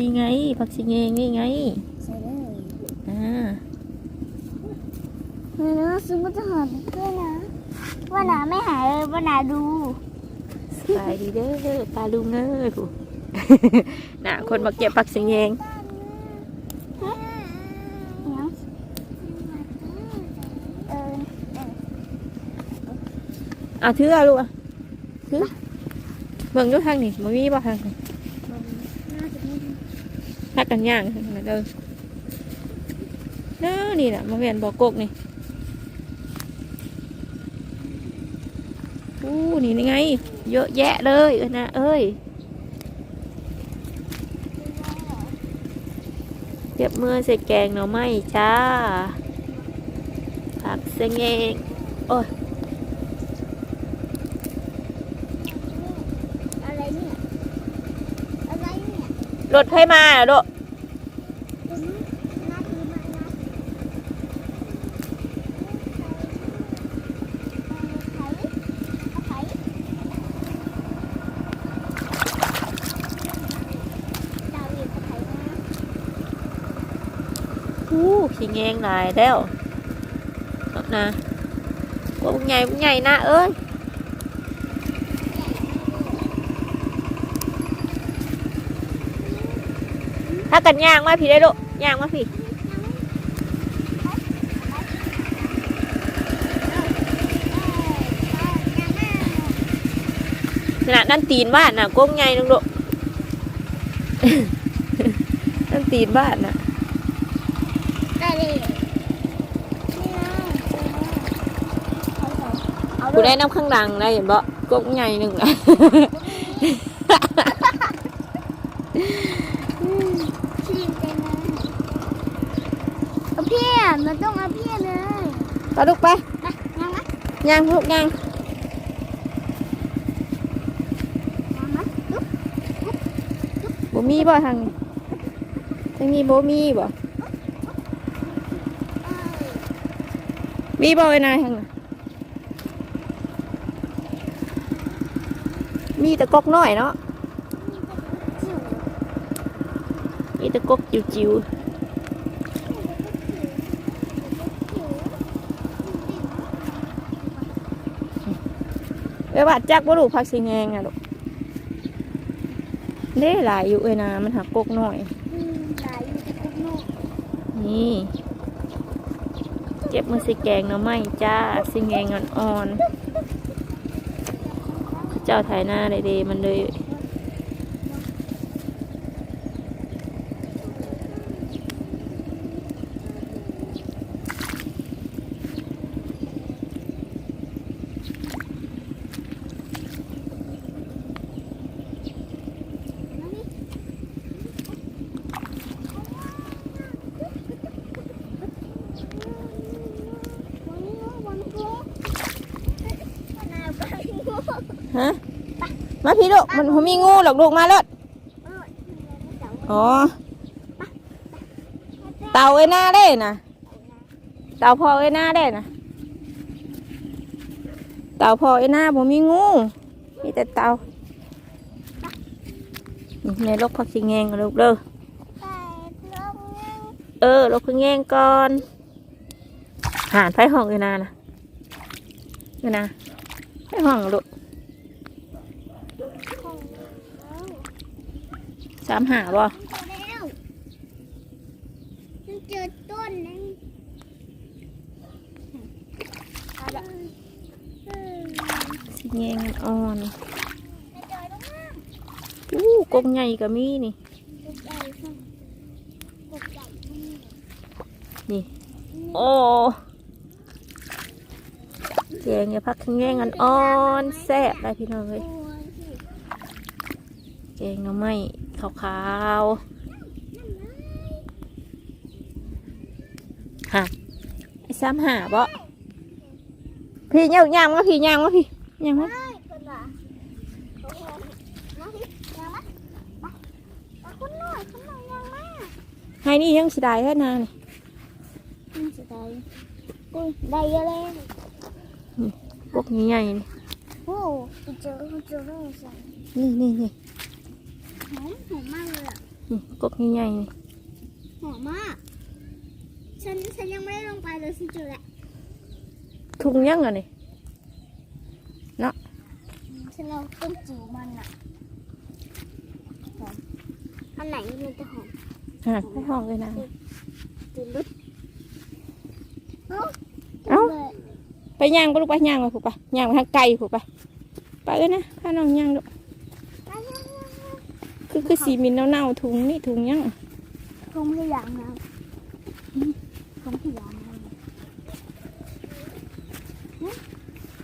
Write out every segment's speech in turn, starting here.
ดีไง ผักสิเงงนี่ไงใส่เลยอ่าเฮ้ยนะซื้อมาจะหาด้วยนะว่าหนาไม่หายเลยว่าหนาดูสบายดีเด้อปลาลุงเอ้ยผู้น่ะคนมาเก็บผักสิเงงฮะเดี๋ยวเออเออเอาถือเอาลูกอะถือเบิ่งอยู่ทางนี่บ่มีบ่ทางนี่น่าจะไม่ดีพั กกันย่างทางนั้นเด้อเด้อนี่น่ะมาเวียนบ่อกกนี่อู้นี่นี่ไง เยอะแยะเลยเอ้ยนะเอ้ยเก็บมือใส่แกงหน่อไม้จ้าผักเสงเองโอ้ยอะไรเนี่ย อะไรเนี่ย รถไฟมาเหรอลูก ตรงนี้น่าดีมากนะเอาไข่เอาไข่ดาวหยิบเอาไข่มา อู้ ขี้แงงหลายแล้วเอานะว่าบุญใหญ่บุญใหญ่นะเอ้ กูเลได้ยน้ำข้างหลังได้เห็นบ่ก้มใหญ่หนึ่งนะชีมเต็มเลยเอาเพี้ยนมันต้องเอาเพี้ยนเลยไปลูกไปมายังไหมย่างลูกย่างยังไหมลุกบ่มีบ่ทางนี้ทางนี้บ่มีบ่มีบ่ไอ้นายทางน่ มีแต่กกน้อยเนาะจิ๋วมีแต่กกจิ๋วจิ๋วๆเอ้ยว่าจักบ่ลูกพักสิแงงอะลูกเด้หลายอยู่เอ้ยนามันหักกกน้อยอืมหลายอยู่ที่กุ๊กนกนี่เก็บมือสิแกงหน่อไม้จ้าสิแงงอ่อนๆเจ้าถ่ายหน้าเลยเดมันเลย วันนี้วันนี้วันนี้ไปงู ฮะ มาพี่ลูกมันบ่มีงูหรอกลูกมาแล้วเอออ๋อ เต่าไอ้หน้าได้นะเต่าพอไอ้หน้าได้นะเต่าพอไอ้หน้าผมมีงูมีแต่เต่านี่ในลกพักสิแงงลูกเด้อไปลงนั่งเออลกคือแงงก่อนหานไฟห้องไอ้หน้านะไอ้หน้าไฟห้องลูก ของเรา สามหาบ่เจอแล้วมันเจอต้นนึงเอาละเออสิแงงอ่อนไปจอยลงมาอู้กงใหญ่ก็มีนี่กบใหญ่ค่ะกบใหญ่ที่นี่นี่ โอ้แกงอย่าพักแงงอ่อนๆแซ่บได้พี่น้องเลยตัวที่แกงหน่อไม้ขาวๆฮะไอ้ซ้ำหาบ่พี่ย่างย่างวะพี่ย่างวะพี่ย่างวะเฮ้ยคนละโอเคมาสิยังมามามาคนหน่อยคนหน่อยยังมาให้นี่ยังสิได้แค่นานนี่นี่สิได้กูได้เยอะเลยพวกใหญ่ๆนี่โอ้กูเจอกูเจอเรื่องสั่งนี่นี่นี่ หอมหอมมากเลยอะนี่กกใหญ่ๆนี่หอมมาก ฉันฉันยังไม่ได้ลงไปเลยฉันเจอแล้วทุงยังอะนี่ฉันเอาต้นจิ๋วมันอะหอมอันไหนมันจะหอมหาไปห้องเลยนะจิ๋วลึกเอ้าเอ้าเลยไปย่างไปลูกไปย่างไปผูกไปย่างไปทางไกลผูกไปไปเลยนะพาน้องย่างลูก คือคือสีมินเน่าๆถุงนี่ถุงยังคงไม่อยากนะคงไม่อยากนะ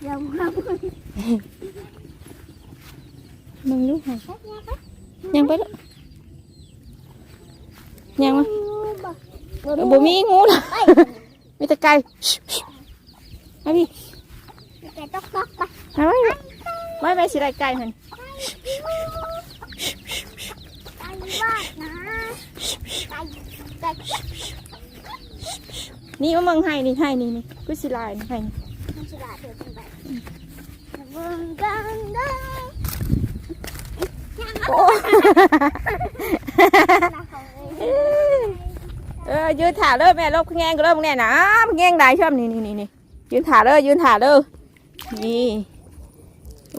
ยังครับมึงลูกหาย่างไปลูกย่างมาเออบ่มีงูหรอกมีแต่ไก่มาพี่แกต๊อกต๊อกไปมาไว้ไว้ไว้สิได้ไก่มัน ไก่บ้านนะไก่ไก่ นี่ว่ามึงให้นี่ให้นี่นี่กูสิลายนี่ให้นี่มันฉลาดเดินไปบึงกันดังโอ้เออยืนถ่าเลยแม่ลบแงงก็เริ่มแน่นะแงงได้ชอบนี่นี่นี่นี่ยืนถ่าเลยยืนถ่าเลยนี่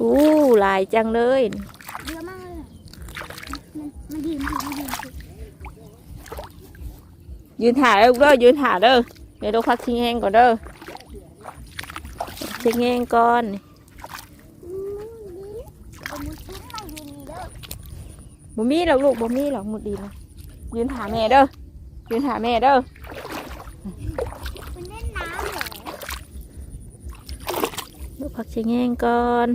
อู้ลายจังเลยเยอะมากเลยมันมันยืนถือมันยืนถือยืนถ่าเลยลูกเด้อยืนถ่าเด้อ เดี๋ยวเราพักทิ้งแห้งก่อนเด้อทิ้งแห้งก่อนอืมยืนเอามือทิ้งมายืนนี่เด้อบ่มีหรอกลูกบ่มีหรอกหมดดีนะยืนถ่าแม่เด้อยืนถ่าแม่เด้อมันเล่นน้ำเหรอลูกพักทิ้งแห้งก่อน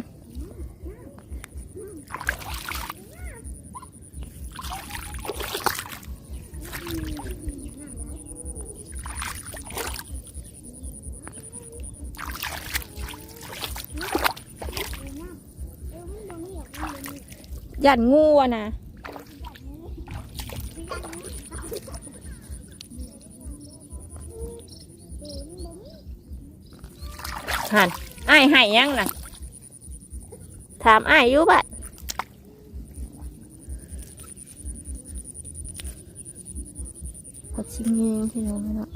ยันงูอะนะหันไอ้ใหายยังน่ะ ถามไอ้ยอยู่บัดพอชิงเองพี่น้องเนาะ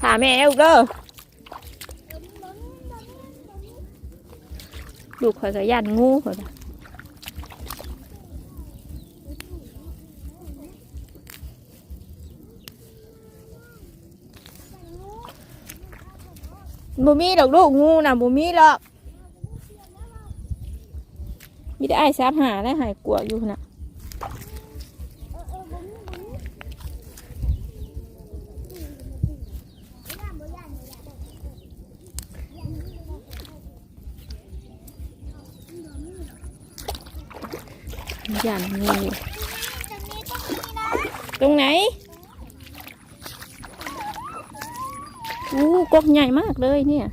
ถามแม่ลูกเด้อ ลูกข่อยก็ยานงูข่อยน่ะบ่มีดอกลูกงูนะบ่มีหรอกมีแต่ไอ้ายซับหาและหายกลัวอยู่นะ ยันงูตรงนี้ตรงนี้นะตรงไหนอู้กกใหญ่มากเลยเนี่ย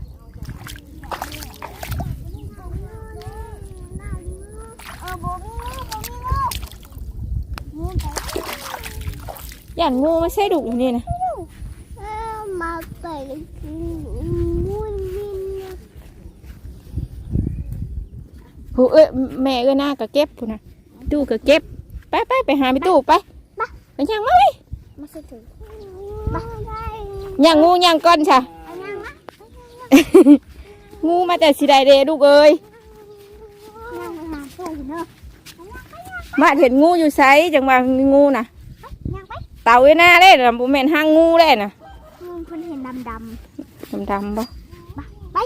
เออบ่มีงูบ่มีงูงูไปยันงูไม่ใช่ดุอยู่นี่นะเออมาไปงูมินเนี่ยผู้เอ้ยแม่เอ้ยหน้าก็เก็บผู้นะ ตู้ก็เก็บ ไปไปไปหาไปตู้ไปไปยังมาเลยมาสิถึงมาได้ยังงูยังก้อนช่ะอันยังนะงูมาแต่สิไดเดลูกเอ้ยยังไปหาตัวอยู่เนอะมาเห็นงูอยู่ไซจังว่ามีงูนะยังไปเต่าเอ้ยหน้าเล่นะบุแม่นห้างงูเล่นะงูคนเห็นดำดดำดำๆปะำไป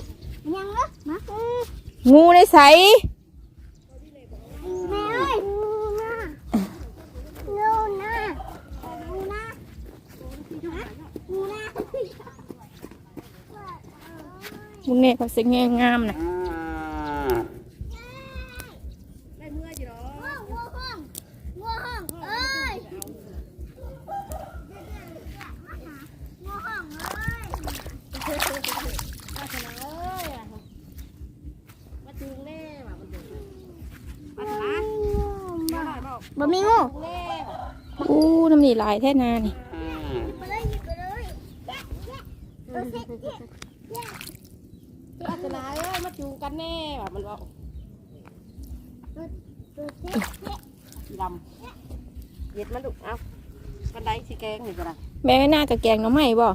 ยังเนอะมาเอองูในไซ แม่เอ้ยงูนะงูนะงูนะงูนะ มึงเนี่ยเขาสิงงามนะงูงูห้องงูห้องเอ้ยงูห้องเอ้ยบ่มีงูอู้น้ำนี่ลายแท้นานี่ ไปเลยหยิบไปเลยแยะแยะเออเซ็ตแยะแยะอาจะนายเอ้ยมาจูงกันแน่แบบมันบอกเออเซ็ตสีดำเย็ดมันดุเอากันไดสีแกงนี่ก็ได้แม่หน้ากับแกงหน้ำไม้บ่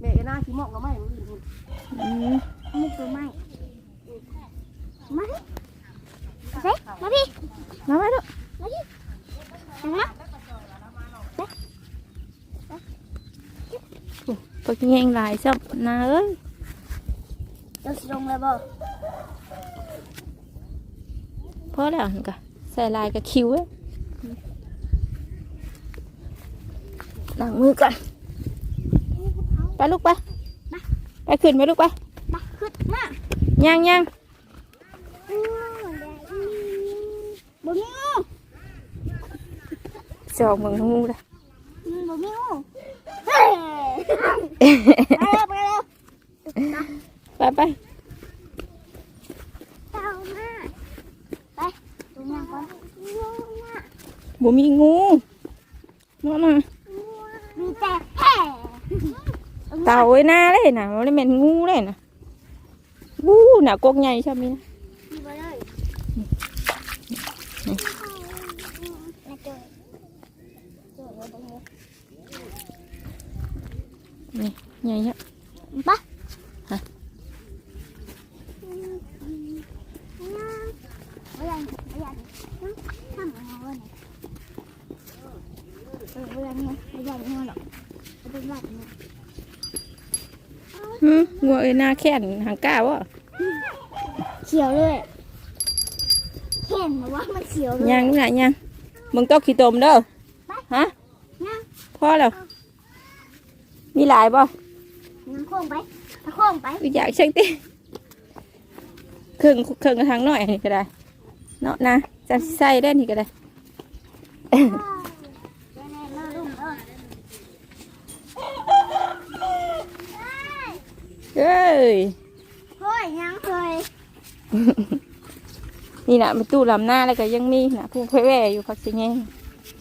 แม่ไอ้หน้าสีหมอกเราไม่รู้อยู่อืมไม่ตัวไม่มาดิเฮ้ยมาพี่มาไว้ลูกยังมาปกแงงหลายซับนาเอ้ย จะสิลงเลยบ่พอแล้วนี่กะใส่ลายกับคิ้วเอ้ยล้างมือก่อนไปลูกไปไปขึ้นไปลูกไปมาขึ้นมาย่างย่างบ่มีงูจอกเมืองงูเลยบ่มีงูเฮ้ย ไปเร็วไปเร็วไปไปเต่ามาไปดูมาก่อนงูมาบ่มีงูมามามีแต่แห่เต่าไว้หน้าเลยนะมันเลยเป็นงูเลยนะวู้น่ะกกใหญ่ใช่ไหมนะมีไปเลยมาเจอเจอแล้วตรงนี้นี่ใหญ่เนี่ยปะ ฮะ ไม่ยันไม่ยันทำอะไรวะเนี่ยเออไม่ยันเนี่ยไม่ยันเนี่ยหรอกไม่เป็นไรเนี่ย หืมงู เอ้ยหน้าแค้นหางก้าวะเขียวเลยเห็นไหมว่ามันเขียวเลยย่างนี่น่ะย่างมึงต้องขี้ตมเด้อฮะนั่งพอแล้วมีหลายบ่นั่งโค้งไปโค้งไปอยากเช็คติเครื่องเครื่องกระทางหน่อยนี่ก็ได้เนาะนะจะใส่ได้นี่ก็ได้ เดี๋ยวแน่มาลุ่มเออ เอ้ยเฮ้ยยังเคยนี่นะมันตู้ลำหน้าแล้วก็ยังมีนะผู้เผยแหว่อยู่พักสิแง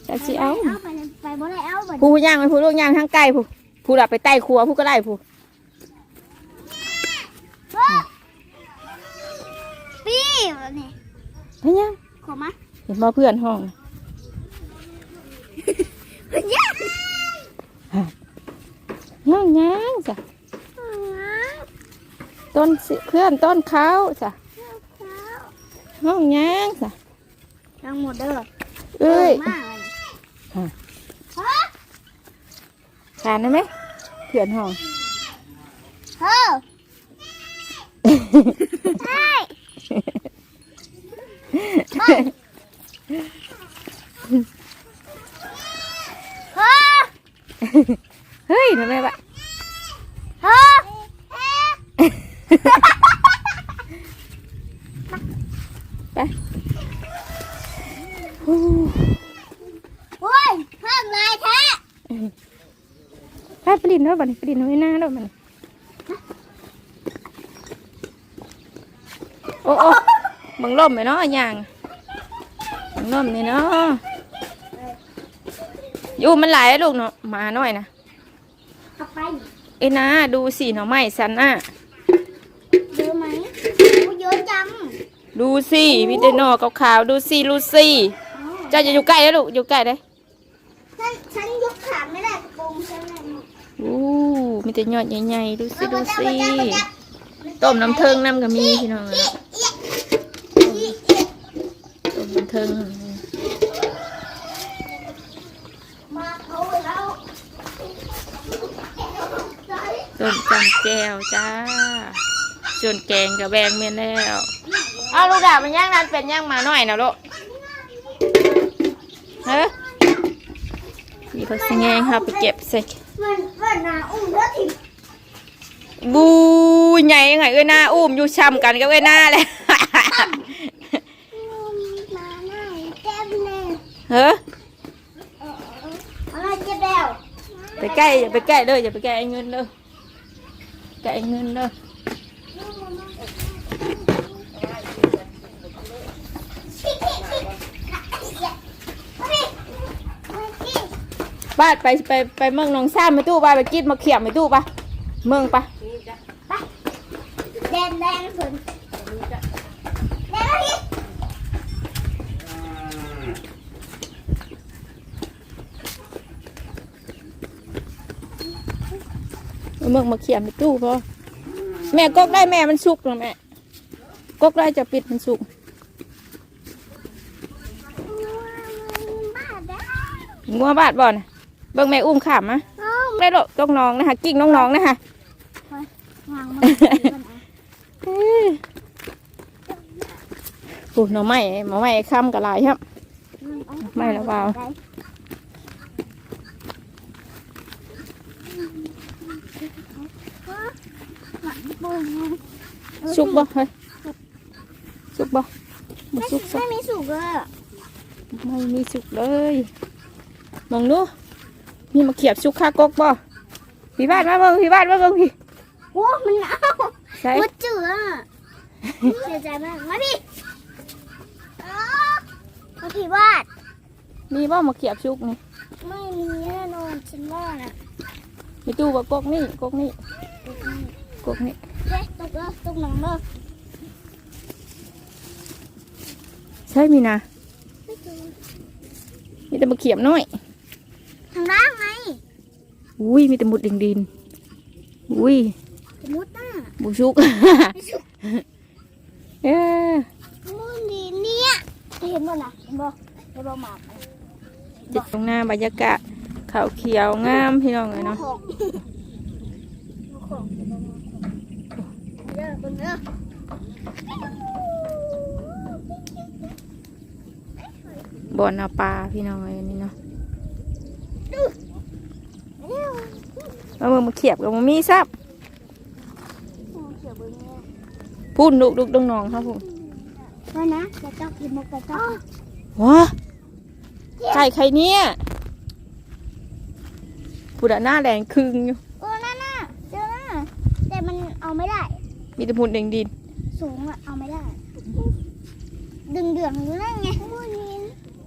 จะสิเอาเอาไปเลยไปบ่ได้เอาไปผู้ย่างไปผู้ลูกย่างทั้งไก่ผู้ผู้ดับไปใต้ครัวผู้ก็ได้ผู้ปีนี่ไปย่างขอมาเห็นบ่เพื่อนห้องเย้ย่างย่างจ้ะ ต้นสิเพื่อนต้นเขาจ้ะห้องย่างจ้ะทั้งหมดเด้อเอ้ยมากเลยฮะทานได้ไหมเพื่อนห้องเฮ้อใช่เฮ้อเฮ้ยทำไมวะเฮ้อ ไปฮู้โอ้ยเพิ่มลายแท้ไปปลินด้วยบัดนปลินไว้หน้าด้วยบัดนโอ้โอ้มึงล่มไหมเนาะย่างมึงล่มนี่เนาะอยู่มันหลายลูกเนาะหมาหน่อยนะเอาไป เอ้ยนะดูสิหน่อไม้สันน่ะ เยอะไหมโอ้เยอะจัง ดูสิมีแต่หน่อขาวๆดูสิลูซี่เจ้าจะอยู่ใกล้แล้วลูกอยู่ใกล้เลยฉันฉันยกขาไม่ได้กระโปรงฉันเลยอู้มีแต่ยอดใหญ่ๆดูสิดูสิมาจับมาจับต้มน้ำเทิงน้ำก็มีพี่น้องอะต้มน้ำเทิงมาเขาแล้วต้มจำแจวจ้าส่วนแกงกับแบงเมียนแล้ว เอาลูกดาบมันย่างนั้นเป็นย่างมาหน่อยนะลูกเฮ้ยนี่พักสิแงงครับไปเก็บใส่มันมันนาอุ้มเลือดถิ่บูใหญ่ยังไงเอ้ยหน้าอุ้มอยู่ช้ำกันกับเอ้ยหน้าเลยมาหน้าเจ็บเลยเฮ้ยอะไรเจ็บแล้วไปใกล้อย่าไปใกล้เลยอย่าไปใกล้ไอ้เงินเลยใกล้ไอ้เงินเลย ป้าไปไปไปเมืองนองซ่าไปตู้ไปไปกิดมาเขียบไปตู้ไปเมืองไป้แดงแดงสุดแดงนเมืองมาเขี่ยมไม่ตู้พ่อแม่ก๊กได้แม่มันสุกแล้วแม่ก๊กได้จะปิดมันสุกงัวบาดบ่อน เบิ่งแม่อุ้มขามมะน้องได้ดอกต้องน้องนะคะ กิ้งน้องๆนะคะวางมันก่อนนะเอ้ยโอ้หน่อไม้หน่อไม้ค้ำกับลายครับ ไม่ละเปล่าสุกบ่เฮ้ยสุกบ่บ่ไม่สุกสัไม่กมีสุกเลยอะไม่มีสุกเลยมองดู นี่มาเขียบสุกคากกบ่พี่บ้านมาเบิ่งพี่บ้านมาเบิ่งพี่โอ้มันเอาใช่วัดจืดอะเสียใจมากมาพี่อ๋อมาพี่วาดมีบ่มาเขียบสุกนี่ไม่มีแน่นอนฉันว่าน่ะมีตู้บ่กกนี่กกนี่กกนี่เฮ้ยตกแล้วตกหนังเลยใช่มีนะไม่เจอมีแต่มาเขียบน้อยทางล่างไง อุ้ยมีแต่มุดดินดินอุ้ยมมติน่ะบุชุกเอ้อมูนี่เนี่ยเห็นบ่น่ะเห็นบ่เห็นบ่หมากมันจิตตรงหน้าบรรยากาศขาวเขียวงามพี่น้องเลยเนาะของของบ่อนเอาปลาพี่น้องเลยนี่เนาะ มาเบิ่งมาเขียบกับมามีซับเขียวเบิ่งเนี่ยพูดดุกดุกดงนองครับผมว่านะจะเจ้ากินมกกระจ้าว้าไก่ไข่เนี่ยผู้ดาหน้าแดงครึ่งอยู่เออนั่นน่ะเจอน่ะแต่มันเอาไม่ได้ มีแต่หมุดดินดิน สูงอะเอาไม่ได้ ดึงเดืองอยู่นั่นไงมูนิน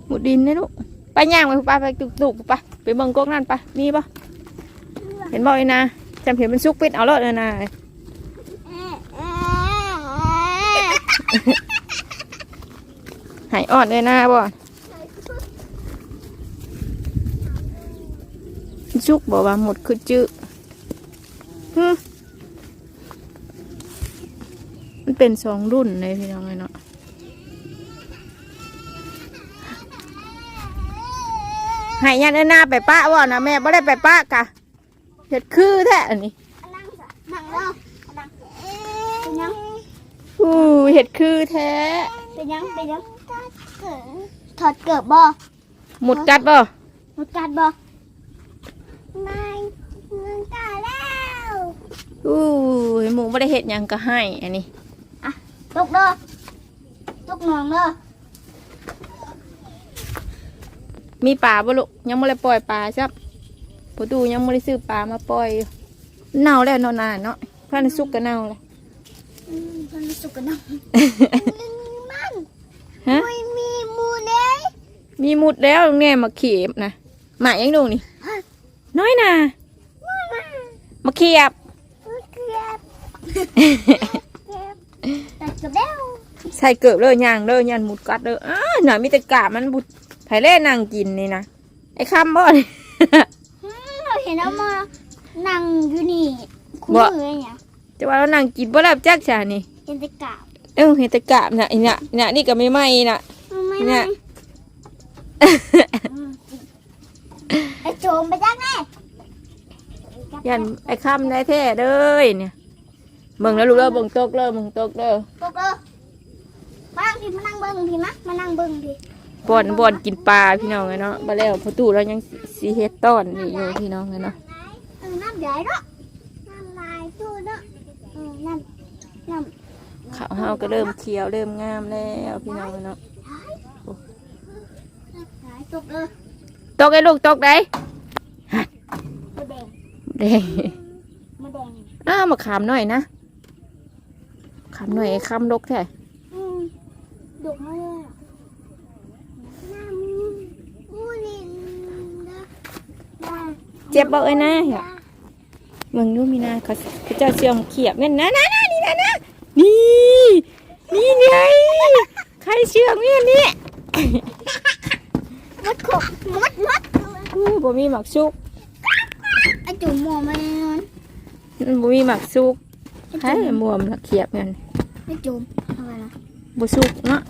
หมุดดินนะลูกไปย่างไปไปไปตุกตุกไปไปเบิ่งกกนั่นไปมีปะ เห็นบ่อยนะจำเห็นมันซุกปิดเอาเลยนะหายอ่อนเลยนะบ่ซุกบอกว่าหมดคือจื้อมันเป็นสองรุ่นเลยพี่น้องเลยเนาะหายยันเอิ้นหน้าไปป้าว่านะแม่ไม่ได้ไปป้ากะ เห็ดคือแท้อันนี้นั่งจ้ะนั่งแล้วนั่งเป็นยังอู้เห็ดคือแท้เป็นยังเป็นยังถอดเกือบบ่หมดกัดบ่หมดกัดบ่ไม่มันตายแล้วอู้หมูไม่ได้เห็ดหยังก็ให้อันนี้ตกเด้อตกหนองเด้อมีปลาบ่ลูกยังไม่ได้ปล่อยปลาซับพ อดูยังไม่ได้ซื้อปลามาปล่อยอยู่เน่าแล้วเนอนานเนาะพันสุกก็เน่าเลยอืมมันสุกกันนะมันฮะไม่มีมูเลยมีมุดแล้วแง่มาเขียบนะหมายังดูนี่น้อยนะมาเขียบเกือบแต่เกือบแล้วใส่เกือบเลยย่างเลยยันหมุดกัดเลยอ้าหน่อยมีแต่กาบมันบุดไผ่เล่นางกินนี่นะไอ้คำบ่นี่อืมเราเห็น แล้วมานั่งอยู่นี่คุ้มมือเนี่ยจะว่าเรานางกินบ่รับจักชานี่เห็นแต่กาบเออเห็นแต่กาบน่ะไอ้น่ะน่ะนี่ก็ไม่ไหม้น่ะ ไม่เนี่ไม่ย อืมไอ้โจมไปจักแน่ยันไอ้คำได้แท้เด้ยเนี่ยเบิ่งแล้วลูกเด้อเบิ่งตกเด้อเบิ่งตกเด้อ ตกเออมานั่งพี่มานั่งเบิ้งพี่มะมานั่งเบิ้งพี่ บ่อนบ่อนกินปลาพี่น้องไงเนาะบ่แล้วพอตู้เรายังสิสิเฮ็ดต้อนนี่อยู่พี่น้องไงเนาะเออน้ำใหญ่เนาะน้ำลายตู้เนาะเออน้ำน้ำข้าวเฮาก็เริ่มเขียวเริ่มงามแล้วพี่น้องไงเนาะหายตกเออตกไอ้ลูกตกได้มะแดงแดงมะแดงอ้าวมาขามหน่อยนะขามหน่อยไอ้คำลกแท้อืมดกมากเลยอะน้ำมูลินนะนะ เจ็บบ่เอ้ยนะเหี้ยเบิ่งดูมีนาเขาเขาเจ้าเชื่อมเขียบแม่นนะนะนะนี่นะนะนี่นี่ไงใครเชื่อมเนี่ยนี่มดขบมดมดอู้บ่มีหมักชุกไอจุ่มหมอมาแน่นอนมันบ่มีหมักสุกให้บวมละเขียบเงินไม่จุ่มทำไมล่ะบ่สุกเนาะ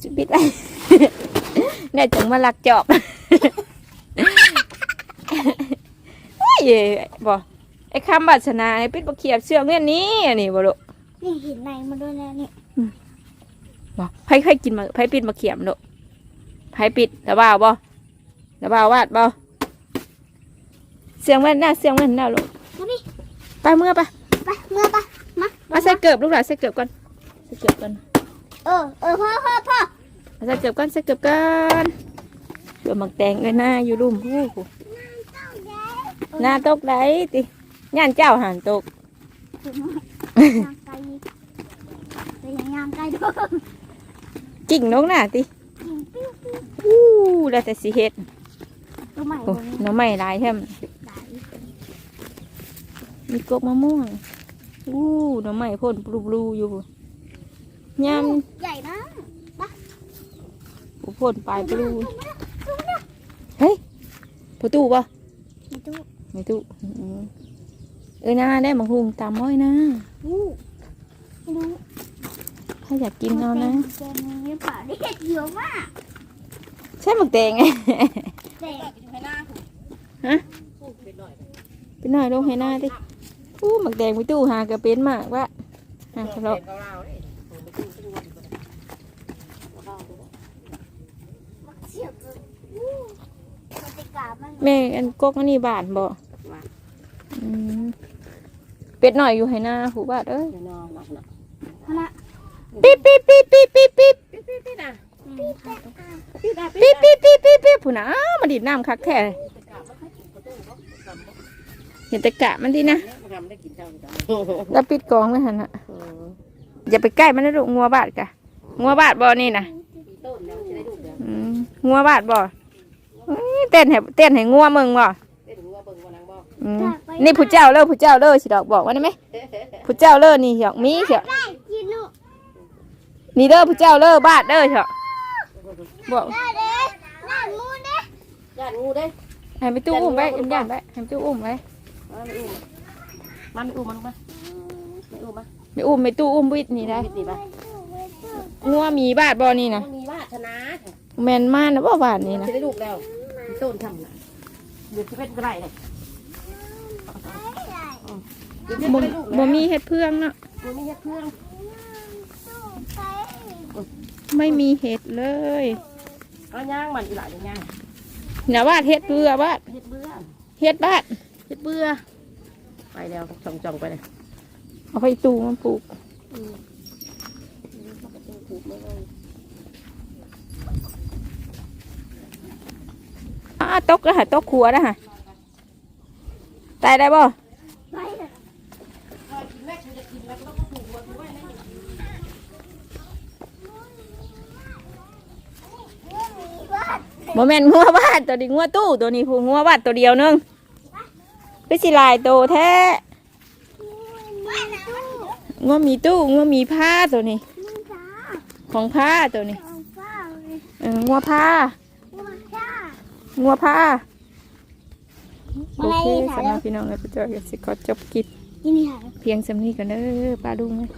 สิปิดไว้เนี่ยจังมาลักจอบโอ้ย บ่ไอ้คำบัตรชนะไอ้ปิดบ่เขียบเสื้อเงินนี้อันนี้บ่ลูกนี่เห็นในมาด้วยแล้วนี่บ่ไผไผกินมาไผปิดมาเขียบลูกไผปิดระบ่าวบ่ระบ่าววาดบ่เสียงเงินน่ะเสียงเงินน่ะลูกมาดิไปเมื่อไปไปเมื่อปะมามาใส่เกือบลูกหลานใส่เกือบก่อนใส่เกือบก่อนเออเออพ่อพ่อพ่อมาใส่เกือบก่อนใส่เกือบก่อนเกือบหมักแตงเลยหน้าอยู่รุ่มผู้ผู้ห น้าตกได้ติย่านเจ้าหันตกยางไกลแต่ยังยางไกลด้วยกิ่งนกหน้าติปิ้วปิ้วอู้แล้วแต่สิเฮ็ดตัวใหม่โอ้ตัวนี้หน้องใหม่หลายแท้มได้มีกกมะม่วงอู้หน้องใหม่พ่นปลูๆอยู่ยามใหญ่นะผู้พ่นปลายปลูเฮ้ยประตูป่ะ ไม่ตู้ไม่ตู้อืมเอ้ยหน้าได้บางหุงตามม้อยนะอู้ไม่รู้ถ้าอยากกินเอานะแกงนี้ป่าได้เห็ดเยอะมากใช่หมึกแดงไงแต่อยู่ให้หน้าถูกฮะถูกไปหน่อยไปหน่อยลงให้หน้าดิอู้หมึกแดงไปตู้หากระเป็นมากวะหากระเลาะ เกาเหลาเนี่ยผมไปดูที่ดูดีกว่าเกาเหลาดู เสียบเลยอู้มันจะกามัน แม่อันกกอันนี้บานบ่อืมเป็ดหน่อยอยู่ให้หน้าหูบาดเอ้ย เดี๋ยวนอนหลับนะพละปิ๊บปิ๊บปิ๊บปิ๊บปิ๊บปิ๊บปิ๊ดปิ๊ดปิ๊ดอะอืมค่ะปิ๊ดอะปิ๊ปิ๊ดบปิ๊บปิ๊บปิ๊บปิ๊บผู้น่ะอ้าวมาดิดน้ำคักแท้เห็นแต่กะมันดีนะทำได้กินเท่ากันแล้วปิดกองไว้หันน่ะอย่าไปใกล้มันนะลูกงัวบาดกะงัวบาดบ่นี่นะต้นแล้วจะได้ดูเดี๋ยวอืมงัวบาดบ่อื้อ เต้นให้เต้นให้งัวมึงบ่ได้ดูว่าเบิ่งวันนังบอกอืมนี่ผู้เจ้าเลิศผู้เจ้าเลิศสิดอกบอกว่าได้ไหมผู้เจ้าเลิศนี่หยอกมีเถอะได้กินลูกนี่เด้อผู้เจ้าเลิศบาดเด้อเถอะบอกได้เด้ได้มูเด้ญาติงูเด้ให้ไปตู้อุ้มไว้เอ็มย่านไว้ให้ไปตู้อุ้มไว้มาไม่อุ้มมาไม่อุ้มมันมาไม่อุ้มมาไปอุ้มไปตู้อุ้มวิทย์นี่ได้ปิดนี่มางัวมีบาดบ่นี่นะมีวาชนะแม่นมานะบ่บาดนี่นะจะได้ลูกแล้ว ต้นทำนะเดี๋ยวจะเป็นไรเลยเดี๋ยวจะบ่ได้ลูกบ่มีเฮ็ดเพื่องเนาะบ่มีเฮ็ดเพื่อนไม่มีเห็ดเลยเอาย่างมันอีหลายย่างนะบาดเฮ็ดเบื่อบาดเฮ็ดเบื่อเฮ็ดบ้าดเฮ็ดเบื่อไปแล้วจ่องจ่องไปเลยเอาไปตูมันปลูกอ้า ตกแล้วฮะตกขัวแล้วฮะตายได้บ่โมเมนงัวบ้านตัวนี้งัวตู้ตัวนี้ผู้งัวบ้านตัวเดียวนึงไปสิลายโตแท้งัวมีตู้งัวมีผ้าตัวนี้ ของผ้าตัวนี้งัวผ้า งัวผ้าโอเคสำหรับพี่น้องและพี่จอยก็สิขอจบกิจนี่นี่ค่ะเพียงสำนี้กันเด้อป้าลุงนะ